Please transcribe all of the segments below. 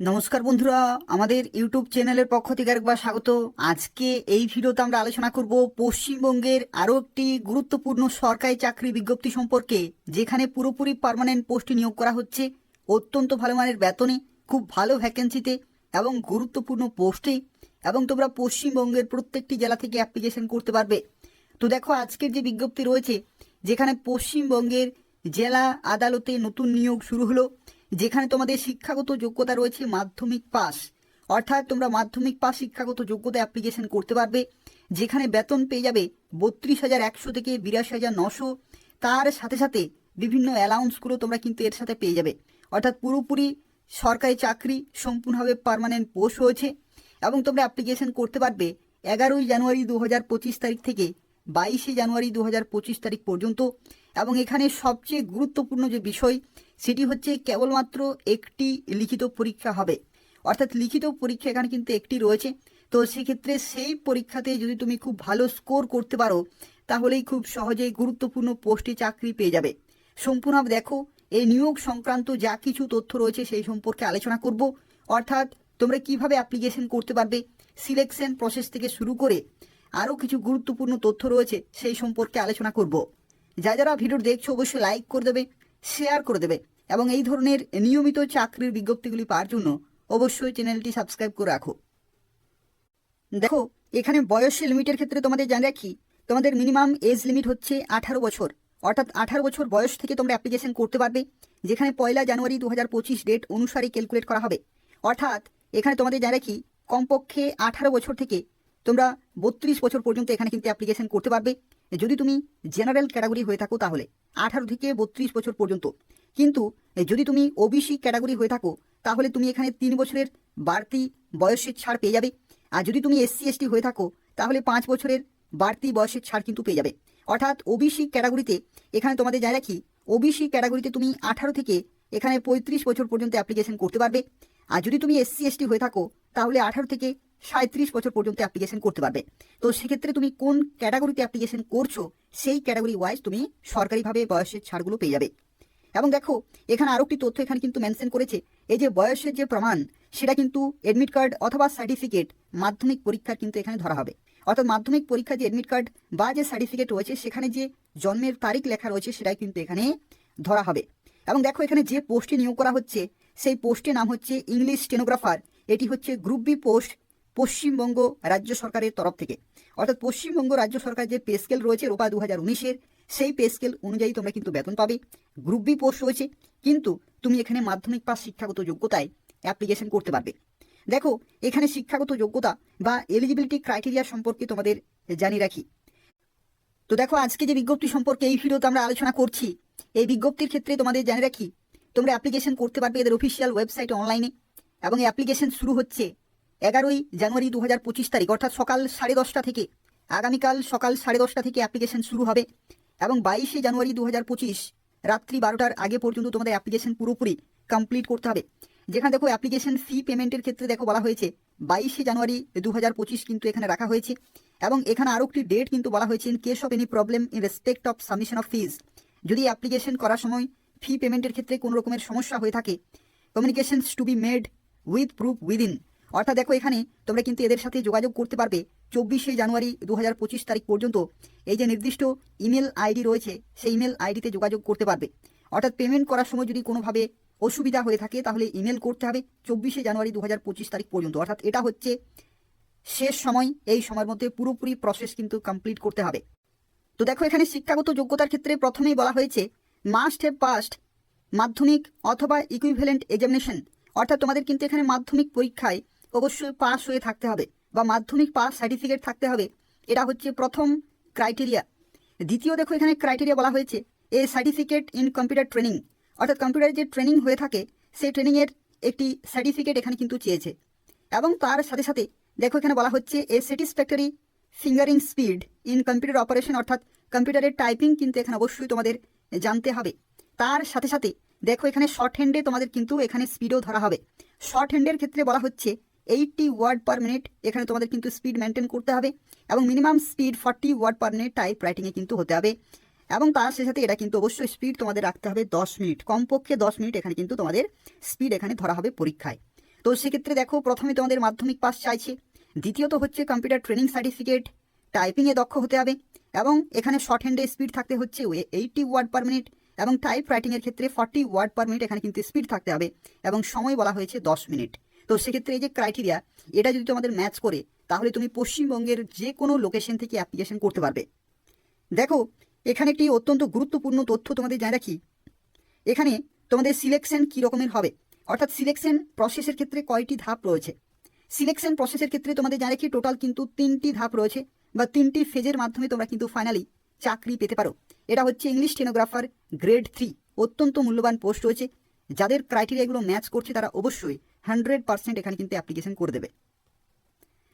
নমস্কার বন্ধুরা, আমাদের ইউটিউব চ্যানেলের পক্ষ থেকে একবার স্বাগত। আজকে এই ভিডিওতে আমরা আলোচনা করব পশ্চিমবঙ্গের আরও একটি গুরুত্বপূর্ণ সরকারি চাকরি বিজ্ঞপ্তি সম্পর্কে, যেখানে পুরোপুরি পার্মানেন্ট পোস্টে নিয়োগ করা হচ্ছে। অত্যন্ত ভালো মানের বেতনে, খুব ভালো ভ্যাকেন্সিতে এবং গুরুত্বপূর্ণ পোস্টে এবং তোমরা পশ্চিমবঙ্গের প্রত্যেকটি জেলা থেকে অ্যাপ্লিকেশন করতে পারবে। তো দেখো, আজকের যে বিজ্ঞপ্তি রয়েছে, যেখানে পশ্চিমবঙ্গের জেলা আদালতে নতুন নিয়োগ শুরু হলো। যেখানে তোমাদের শিক্ষাগত যোগ্যতা রয়েছে মাধ্যমিক পাস অর্থাৎ তোমরা মাধ্যমিক পাস শিক্ষাগত যোগ্যতা অ্যাপ্লিকেশন করতে পারবে। যেখানে বেতন পেয়ে যাবে বত্রিশ হাজার একশো থেকে বিরাশি হাজার নশো। তার সাথে সাথে বিভিন্ন অ্যালাউন্সগুলো তোমরা কিন্তু এর সাথে পেয়ে যাবে। অর্থাৎ পুরোপুরি সরকারি চাকরি সম্পূর্ণভাবে পার্মানেন্ট পোস্ট হয়েছে এবং তোমরা অ্যাপ্লিকেশন করতে পারবে এগারোই জানুয়ারি দু হাজার পঁচিশ তারিখ থেকে বাইশে জানুয়ারি দু হাজার পঁচিশ তারিখ পর্যন্ত এবং এখানে সবচেয়ে গুরুত্বপূর্ণ যে বিষয়, সেটি হচ্ছে কেবলমাত্র একটি লিখিত পরীক্ষা হবে। অর্থাৎ লিখিত পরীক্ষা এখানে কিন্তু একটি রয়েছে। তো সেক্ষেত্রে সেই পরীক্ষাতে যদি তুমি খুব ভালো স্কোর করতে পারো, তাহলেই খুব সহজেই গুরুত্বপূর্ণ পোস্টে চাকরি পেয়ে যাবে। সম্পূর্ণ দেখো, এই নিয়োগ সংক্রান্ত যা কিছু তথ্য রয়েছে সেই সম্পর্কে আলোচনা করব। অর্থাৎ তোমরা কীভাবে অ্যাপ্লিকেশন করতে পারবে সিলেকশন প্রসেস থেকে শুরু করে আরও কিছু গুরুত্বপূর্ণ তথ্য রয়েছে, সেই সম্পর্কে আলোচনা করব। যা যারা ভিডিও দেখছ অবশ্যই লাইক করে দেবে শেয়ার করে দেবে এবং এই ধরনের নিয়মিত চাকরির বিজ্ঞপ্তিগুলি পাওয়ার জন্য অবশ্যই চ্যানেলটি সাবস্ক্রাইব করে রাখো। দেখো, এখানে বয়সের লিমিটের ক্ষেত্রে তোমাদের জানে রাখি, তোমাদের মিনিমাম এজ লিমিট হচ্ছে আঠারো বছর। অর্থাৎ আঠারো বছর বয়স থেকে তোমরা অ্যাপ্লিকেশন করতে পারবে, যেখানে পয়লা জানুয়ারি দু হাজার পঁচিশ ডেট অনুসারে ক্যালকুলেট করা হবে। অর্থাৎ এখানে তোমাদের জানে রাখি, কমপক্ষে আঠারো বছর থেকে তোমরা বত্রিশ বছর পর্যন্ত এখানে কিন্তু অ্যাপ্লিকেশন করতে পারবে। যদি তুমি জেনারেল ক্যাটাগরি হয়ে থাকো তাহলে আঠারো থেকে বত্রিশ বছর পর্যন্ত। কিন্তু যদি তুমি ওবিসি ক্যাটাগরি হয়ে থাকো, তাহলে তুমি এখানে তিন বছরের বাড়তি বয়সের ছাড় পেয়ে যাবে। আর যদি তুমি এসসি এসটি হয়ে থাকো, তাহলে পাঁচ বছরের বাড়তি বয়সের ছাড় কিন্তু পেয়ে যাবে। অর্থাৎ ওবিসি ক্যাটাগরিতে এখানে তোমাদের জায়গা কি? ওবিসি ক্যাটাগরিতে তুমি আঠারো থেকে এখানে পঁয়ত্রিশ বছর পর্যন্ত অ্যাপ্লিকেশন করতে পারবে। আর যদি তুমি এসসি এসটি হয়ে থাকো তাহলে আঠারো থেকে সাঁত্রিশ বছর পর্যন্ত অ্যাপ্লিকেশন করতে পারবে। তো সেক্ষেত্রে তুমি কোন ক্যাটাগরিতে অ্যাপ্লিকেশন করছ, সেই ক্যাটাগরি ওয়াইজ তুমি সরকারিভাবে বয়সের ছাড়গুলো পেয়ে যাবে। এবং দেখো, এখানে আরও একটি তথ্য এখানে কিন্তু মেনশন করেছে, এই যে বয়সের যে প্রমাণ, সেটা কিন্তু এডমিট কার্ড অথবা সার্টিফিকেট মাধ্যমিক পরীক্ষার কিন্তু এখানে ধরা হবে। অর্থাৎ মাধ্যমিক পরীক্ষার যে এডমিট কার্ড বা যে সার্টিফিকেট রয়েছে, সেখানে যে জন্মের তারিখ লেখা রয়েছে, সেটাই কিন্তু এখানে ধরা হবে। এবং দেখো, এখানে যে পোস্টে নিয়োগ করা হচ্ছে, সেই পোস্টের নাম হচ্ছে ইংলিশ স্টেনোগ্রাফার এটি হচ্ছে গ্রুপ বি পোস্ট পশ্চিমবঙ্গ রাজ্য সরকারের তরফ থেকে। অর্থাৎ পশ্চিমবঙ্গ রাজ্য সরকার যে পে স্কেল রয়েছে রোপা দু হাজার উনিশের, সেই পে স্কেল অনুযায়ী তোমরা কিন্তু বেতন পাবে। গ্রুপ বি পোস্ট রয়েছে, কিন্তু তুমি এখানে মাধ্যমিক পাস শিক্ষাগত যোগ্যতায় অ্যাপ্লিকেশন করতে পারবে। দেখো, এখানে শিক্ষাগত যোগ্যতা বা এলিজিবিলিটি ক্রাইটেরিয়া সম্পর্কে তোমাদের জানিয়ে রাখি। তো দেখো, আজকে যে বিজ্ঞপ্তি সম্পর্কে এই ভিডিওতে আমরা আলোচনা করছি, এই বিজ্ঞপ্তির ক্ষেত্রে তোমাদের জানিয়ে রাখি, তোমরা অ্যাপ্লিকেশন করতে পারবে এদের অফিসিয়াল ওয়েবসাইটে অনলাইনে এবং এই অ্যাপ্লিকেশন শুরু হচ্ছে এগারোই জানুয়ারি দু হাজার পঁচিশ তারিখ, অর্থাৎ সকাল সাড়ে দশটা থেকে, আগামীকাল সকাল সাড়ে দশটা থেকে অ্যাপ্লিকেশন শুরু হবে এবং বাইশে জানুয়ারি দু হাজার পঁচিশ, রাত্রি বারোটার আগে পর্যন্ত তোমাদের অ্যাপ্লিকেশন পুরোপুরি কমপ্লিট করতে হবে। যেখানে দেখো অ্যাপ্লিকেশন ফি পেমেন্টের ক্ষেত্রে দেখো বলা হয়েছে, বাইশে জানুয়ারি দু হাজার পঁচিশ কিন্তু এখানে রাখা হয়েছে এবং এখানে আরও একটি ডেট কিন্তু বলা হয়েছে in case of any problem in respect of submission of fees যদি অ্যাপ্লিকেশন করার সময় ফি পেমেন্টের ক্ষেত্রে কোনো রকমের সমস্যা হয়ে থাকে communications to be made with proof within অর্থাৎ দেখো এখানে তোমরা কিন্তু এদের সাথে যোগাযোগ করতে পারবে চব্বিশে জানুয়ারি দু তারিখ পর্যন্ত। এই যে নির্দিষ্ট ইমেল আইডি রয়েছে, সেই ইমেল আইডিতে যোগাযোগ করতে পারবে। অর্থাৎ পেমেন্ট করার সময় যদি কোনোভাবে অসুবিধা হয়ে থাকে, তাহলে ইমেল করতে হবে চব্বিশে জানুয়ারি দু তারিখ পর্যন্ত। অর্থাৎ এটা হচ্ছে শেষ সময়, এই সময়ের মধ্যে পুরোপুরি প্রসেস কিন্তু কমপ্লিট করতে হবে। তো দেখো এখানে শিক্ষাগত যোগ্যতার ক্ষেত্রে প্রথমেই বলা হয়েছে মাস্ট হ্যাভ পাস্ট মাধ্যমিক অথবা ইকুইভ্যালেন্ট এক্সামিনেশন অর্থাৎ তোমাদের কিন্তু এখানে মাধ্যমিক পরীক্ষায় অবশ্যই পাস হয়ে থাকতে হবে বা মাধ্যমিক পাস সার্টিফিকেট থাকতে হবে। এটা হচ্ছে প্রথম ক্রাইটেরিয়া দ্বিতীয় দেখো এখানে ক্রাইটেরিয়া বলা হয়েছে। A certificate in computer training অর্থাৎ কম্পিউটারের যে ট্রেনিং হয়ে থাকে সেই ট্রেনিংয়ের একটি সার্টিফিকেট এখানে কিন্তু চেয়েছে। এবং তার সাথে সাথে দেখো এখানে বলা হচ্ছে a satisfactory fingering speed in computer operation অর্থাৎ কম্পিউটারের টাইপিং কিন্তু এখানে অবশ্যই তোমাদের জানতে হবে। তার সাথে সাথে দেখো এখানে শর্ট হ্যান্ডে তোমাদের কিন্তু এখানে স্পিডও ধরা হবে। শর্ট হ্যান্ডের ক্ষেত্রে বলা হচ্ছে এইটটি ওয়ার্ড পার মিনিট এখানে তোমাদের কিন্তু স্পিড মেনটেন করতে হবে এবং minimum speed forty word per minute type রাইটিংয়ে কিন্তু হতে হবে। এবং তার সাথে সাথে এটা কিন্তু অবশ্যই স্পিড তোমাদের রাখতে হবে দশ মিনিট কমপক্ষে দশ মিনিট এখানে কিন্তু তোমাদের স্পিড এখানে ধরা হবে পরীক্ষায়। তো সেক্ষেত্রে দেখো প্রথমে তোমাদের মাধ্যমিক পাস চাইছে। দ্বিতীয়ত হচ্ছে কম্পিউটার ট্রেনিং সার্টিফিকেট টাইপিংয়ে দক্ষ হতে হবে এবং এখানে শর্ট হ্যান্ডে স্পিড থাকতে হচ্ছে এইটটি ওয়ার্ড পার মিনিট এবং টাইপ রাইটিংয়ের ক্ষেত্রে ফর্টি ওয়ার্ড পার মিনিট এখানে কিন্তু স্পিড থাকতে হবে এবং সময় বলা হয়েছে দশ মিনিট তো সেক্ষেত্রে এই যে ক্রাইটেরিয়া এটা যদি তোমাদের ম্যাচ করে, তাহলে তুমি পশ্চিমবঙ্গের যে কোনো লোকেশন থেকে অ্যাপ্লিকেশন করতে পারবে। দেখো, এখানে একটি অত্যন্ত গুরুত্বপূর্ণ তথ্য তোমাদের জানা রাখি। এখানে তোমাদের সিলেকশন কী রকমের হবে? অর্থাৎ সিলেকশন প্রসেসের ক্ষেত্রে কয়টি ধাপ রয়েছে? সিলেকশন প্রসেসের ক্ষেত্রে তোমাদের জানা রাখি টোটাল কিন্তু তিনটি ধাপ রয়েছে বা তিনটি ফেজের মাধ্যমে তোমরা কিন্তু ফাইনালি চাকরি পেতে পারো। এটা হচ্ছে ইংলিশ স্টেনোগ্রাফার গ্রেড থ্রি অত্যন্ত মূল্যবান পোস্ট রয়েছে। যাদের ক্রাইটেরিয়াগুলো ম্যাচ করছে তারা অবশ্যই হান্ড্রেড পার্সেন্ট এখানে কিন্তু অ্যাপ্লিকেশন করে দেবে।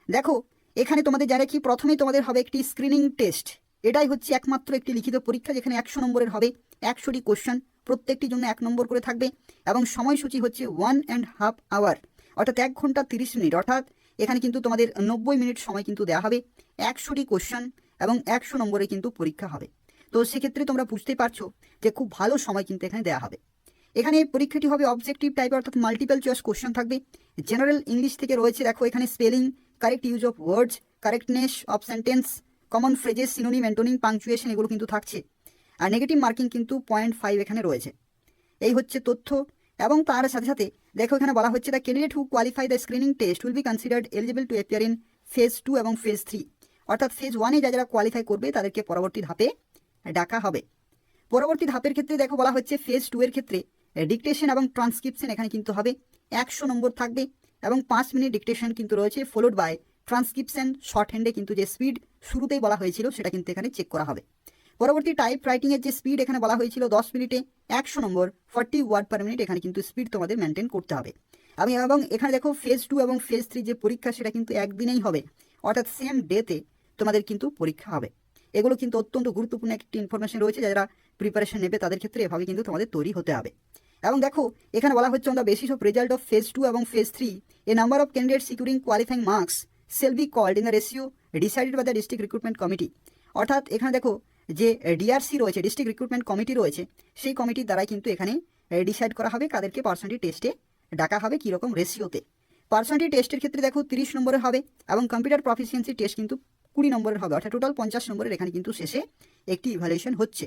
দেখো, এখানে তোমাদের যারা কি প্রথমে তোমাদের হবে একটি স্ক্রিনিং টেস্ট এটাই হচ্ছে একমাত্র একটি লিখিত পরীক্ষা যেখানে একশো নম্বরের হবে, একশোটি কোশ্চেন প্রত্যেকটির জন্য এক নম্বর করে থাকবে এবং সময়সূচি হচ্ছে ওয়ান অ্যান্ড হাফ আওয়ার অর্থাৎ এক ঘণ্টা তিরিশ মিনিট। অর্থাৎ এখানে কিন্তু তোমাদের নব্বই মিনিট সময় কিন্তু দেওয়া হবে। একশোটি কোশ্চেন এবং একশো নম্বরে কিন্তু পরীক্ষা হবে। তো সেক্ষেত্রে তোমরা বুঝতেই পারছ যে খুব ভালো সময় কিন্তু এখানে দেওয়া হবে। এখানে পরীক্ষাটি হবে অবজেক্টিভ টাইপ অর্থাৎ মাল্টিপল চয়েস কোশ্চেন থাকবে। জেনারেল ইংলিশ থেকে রয়েছে, দেখো এখানে spelling correct use of words correctness of sentence common phrases synonym antonym punctuation এগুলো কিন্তু থাকছে। আর নেগেটিভ মার্কিং কিন্তু পয়েন্ট ফাইভ এখানে রয়েছে। এই হচ্ছে তথ্য। এবং তার সাথে সাথে দেখো এখানে বলা হচ্ছে the candidate who qualify the screening test will be considered eligible to appear in phase two এবং ফেজ থ্রি অর্থাৎ ফেজ ওয়ানে যা যারা কোয়ালিফাই করবে তাদেরকে পরবর্তী ধাপে ডাকা হবে। পরবর্তী ধাপের ক্ষেত্রে দেখো বলা হচ্ছে ফেজ টু এর ক্ষেত্রে ডিকটেশন এবং ট্রান্সক্রিপশন এখানে কিন্তু হবে। একশো নম্বর থাকবে এবং পাঁচ মিনিট ডিকটেশন কিন্তু রয়েছে ফলোড বাই ট্রান্সক্রিপশন শর্ট হ্যান্ডে কিন্তু যে স্পিড শুরুতেই বলা হয়েছিল সেটা কিন্তু এখানে চেক করা হবে। পরবর্তী টাইপ রাইটিংয়ের যে স্পিড এখানে বলা হয়েছিল দশ মিনিটে একশো নম্বর ফর্টি ওয়ার্ড পার মিনিট এখানে কিন্তু স্পিড তোমাদের মেনটেন করতে হবে। আমি এবং এখানে দেখো ফেজ টু এবং ফেজ থ্রি যে পরীক্ষা সেটা কিন্তু একদিনেই হবে। অর্থাৎ সেম ডেতে তোমাদের কিন্তু পরীক্ষা হবে। এগুলো কিন্তু অত্যন্ত গুরুত্বপূর্ণ একটি ইনফরমেশন রয়েছে যারা প্রিপারেশন নেবে তাদের ক্ষেত্রে এভাবে কিন্তু তোমাদের তৈরি হতে হবে। এবং দেখো, এখানে বলা হচ্ছে on the basis of result of phase two এবং phase three a number of candidate securing qualifying marks shall be called in the ratio decided by the district recruitment committee অর্থাৎ এখানে দেখো, যে ডিআরসি রয়েছে ডিস্ট্রিক্ট রিক্রুটমেন্ট কমিটি রয়েছে, সেই কমিটির দ্বারাই কিন্তু এখানে ডিসাইড করা হবে কাদেরকে পার্সেন্টেজ টেস্টে ডাকা হবে কীরকম রেশিওতে পার্সেন্টেজ টেস্টের ক্ষেত্রে দেখো, তিরিশ নম্বরে হবে এবং কম্পিউটার প্রফিসিয়েন্সি টেস্ট কিন্তু কুড়ি নম্বরের হবে, অর্থাৎ টোটাল পঞ্চাশ নম্বরের এখানে কিন্তু শেষে একটি ইভ্যালুয়েশন হচ্ছে।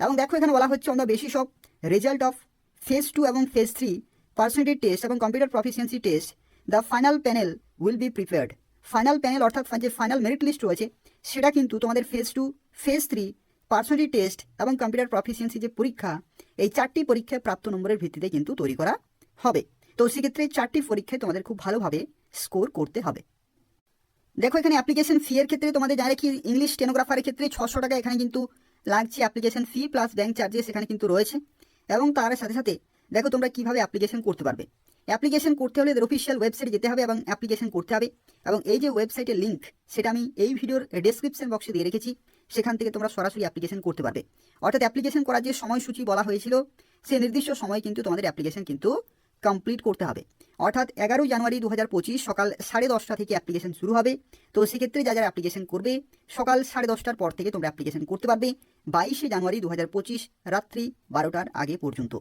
এবং দেখো এখানে বলা হচ্ছে the basis of result of phase two এবং ফেজ থ্রি পার্সেন্টেজ টেস্ট এবং computer proficiency test the final panel will be prepared final panel অর্থাৎ যে ফাইনাল মেরিট লিস্ট রয়েছে, সেটা কিন্তু তোমাদের phase two phase three personality test এবং computer proficiency যে পরীক্ষা, এই চারটি পরীক্ষায় প্রাপ্ত নম্বরের ভিত্তিতে কিন্তু তৈরি করা হবে। তো সেক্ষেত্রে চারটি পরীক্ষায় তোমাদের খুব ভালোভাবে স্কোর করতে হবে। দেখো, এখানে অ্যাপ্লিকেশন ফি এর ক্ষেত্রে তোমাদের জানে কি ইংলিশ স্টেনোগ্রাফারের ক্ষেত্রে ছশো টাকা এখানে কিন্তু লাগছে application fee plus bank charges এখানে কিন্তু রয়েছে। এবং তার সাথে সাথে দেখো তোমরা কীভাবে অ্যাপ্লিকেশন করতে পারবে। অ্যাপ্লিকেশন করতে হলে অফিসিয়াল ওয়েবসাইটে যেতে হবে এবং অ্যাপ্লিকেশন করতে হবে। এবং এই যে ওয়েবসাইটের লিঙ্ক সেটা আমি এই ভিডিওর ডেসক্রিপশন বক্সে দিয়ে রেখেছি। সেখান থেকে তোমরা সরাসরি অ্যাপ্লিকেশন করতে পারবে। অর্থাৎ অ্যাপ্লিকেশন করার যে সময়সূচি বলা হয়েছিল, সে নির্দিষ্ট সময় কিন্তু তোমাদের অ্যাপ্লিকেশন কিন্তু কমপ্লিট করতে হবে। অর্থাৎ এগারোই জানুয়ারি দু হাজার পঁচিশ সকাল সাড়ে দশটা থেকে অ্যাপ্লিকেশন শুরু হবে। তো সেক্ষেত্রে যা যারা অ্যাপ্লিকেশন করবে, সকাল সাড়ে দশটার পর থেকে তোমরা অ্যাপ্লিকেশন করতে পারবে বাইশে জানুয়ারি দু হাজার পঁচিশ রাত্রি বারোটার আগে পর্যন্ত।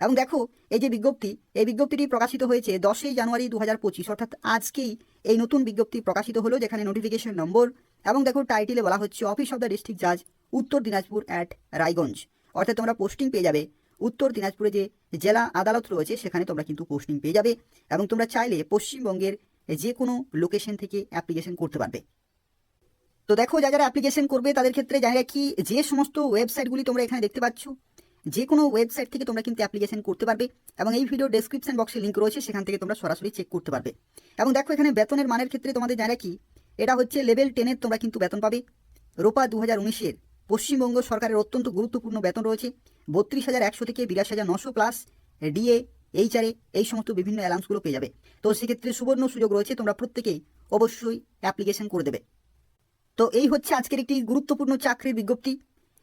এবং দেখো, এই যে বিজ্ঞপ্তি, এই বিজ্ঞপ্তিটি প্রকাশিত হয়েছে দশই জানুয়ারি দু হাজার পঁচিশ, অর্থাৎ আজকেই এই নতুন বিজ্ঞপ্তি প্রকাশিত হলো, যেখানে নোটিফিকেশন নম্বর এবং দেখো টাইটেলে বলা হচ্ছে অফিস অফ দ্য ডিস্ট্রিক্ট জাজ উত্তর দিনাজপুর অ্যাট রায়গঞ্জ। অর্থাৎ তোমরা পোস্টিং পেয়ে যাবে। উত্তর দিনাজপুরে যে জেলা আদালত রয়েছে, সেখানে তোমরা কিন্তু পোস্টিং পেয়ে যাবে এবং তোমরা চাইলে পশ্চিমবঙ্গের যে কোনো লোকেশন থেকে অ্যাপ্লিকেশন করতে পারবে। তো দেখো, যা যারা অ্যাপ্লিকেশন করবে, তাদের ক্ষেত্রে জানি রাখি যে সমস্ত ওয়েবসাইটগুলি তোমরা এখানে দেখতে পাচ্ছ যে কোনো ওয়েবসাইট থেকে তোমরা কিন্তু অ্যাপ্লিকেশন করতে পারবে এবং এই ভিডিও ডেসক্রিপশন বক্সে লিঙ্ক রয়েছে, সেখান থেকে তোমরা সরাসরি চেক করতে পারবে। এবং দেখো, এখানে বেতনের মানের ক্ষেত্রে তোমাদের জানা কি? এটা হচ্ছে লেভেল টেনের তোমরা কিন্তু বেতন পাবে। রোপা দু হাজার উনিশের পশ্চিমবঙ্গ সরকারের অত্যন্ত গুরুত্বপূর্ণ বেতন রয়েছে। বত্রিশ হাজার একশো থেকে বিরাশি হাজার নশো প্লাস ডিএ এইচআরএ এই সমস্ত বিভিন্ন অ্যালাউন্সগুলো পেয়ে যাবে। তো সেক্ষেত্রে সুবর্ণ সুযোগ রয়েছে, তোমরা প্রত্যেকেই অবশ্যই অ্যাপ্লিকেশন করে দেবে। তো এই হচ্ছে আজকের একটি গুরুত্বপূর্ণ চাকরির বিজ্ঞপ্তি।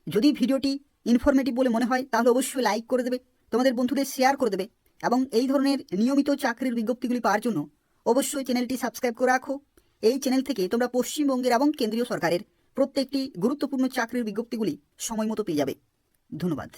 যদি ভিডিওটি ইনফরমেটিভ বলে মনে হয়, তাহলে অবশ্যই লাইক করে দেবে, তোমাদের বন্ধুদের শেয়ার করে দেবে এবং এই ধরনের নিয়মিত চাকরির বিজ্ঞপ্তিগুলি পাওয়ার জন্য অবশ্যই চ্যানেলটি সাবস্ক্রাইব করে রাখো। এই চ্যানেল থেকে তোমরা পশ্চিমবঙ্গের এবং কেন্দ্রীয় সরকারের প্রত্যেকটি গুরুত্বপূর্ণ চাকরির বিজ্ঞপ্তিগুলি সময় মতো পেয়ে যাবে। ধন্যবাদ।